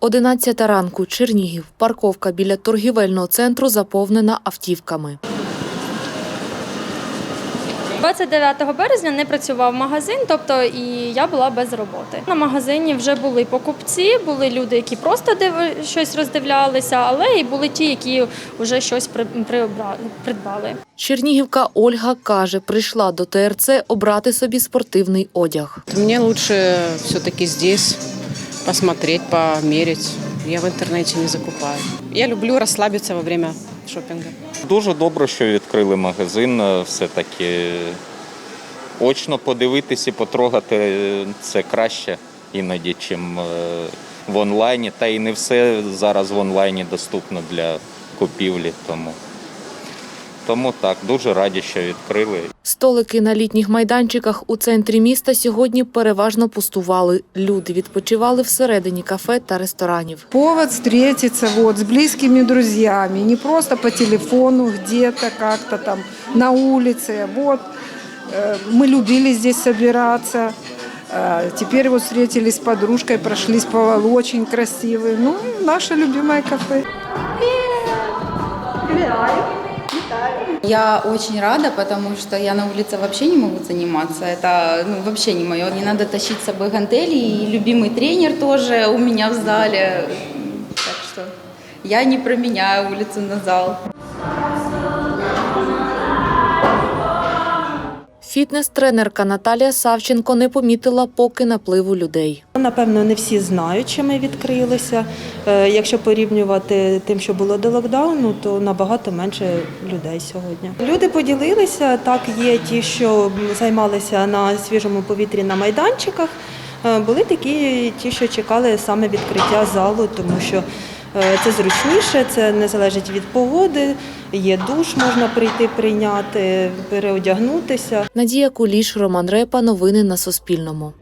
11 ранку, Чернігів. Парковка біля торгівельного центру заповнена автівками. 29 березня не працював магазин, тобто і я була без роботи. На магазині вже були покупці, були люди, які просто див- щось роздивлялися, але і були ті, які вже щось при- приобра- придбали. Чернігівка Ольга каже, прийшла до ТРЦ обрати собі спортивний одяг. Мне лучше все-таки здесь посмотреть, померить. Я в интернете не закупаю. Я люблю расслабиться во время шопинга. Дуже добре, що відкрили магазин. е, Все-таки очно подивитися потрогати е, це краще іноді, чим е, в онлайні. Та і не все зараз в онлайні доступно для купівлі. Тому, тому так, дуже раді, що відкрили. Столики на літніх майданчиках у центрі міста сьогодні переважно пустували. Люди відпочивали всередині кафе та ресторанів. Повод встретиться вот с близкими друзьями, не просто по телефону, где-то как-то там на улице. Вот э, мы любили здесь собираться. Э, Теперь вот встретились с подружкой, прошлись по Валу, очень красивый. Ну, наше любимое кафе. Я очень рада, потому что я на улице вообще не могу заниматься. Это ну, вообще не мое. Не надо тащить с собой гантели. И любимый тренер тоже у меня в зале. Так что я не променяю улицу на зал. Фітнес-тренерка Наталія Савченко не помітила поки напливу людей. Напевно, не всі знають, що ми відкрилися. Е, Якщо порівнювати тим, що було до локдауну, то набагато менше людей сьогодні. Люди поділилися. Так, є ті, що займалися на свіжому повітрі на майданчиках. Е, Були такі, ті, що чекали саме відкриття залу, тому що це зручніше, це не залежить від погоди. Є душ, можна прийти прийняти, переодягнутися. Надія Куліш, Роман Репа. Новини на Суспільному.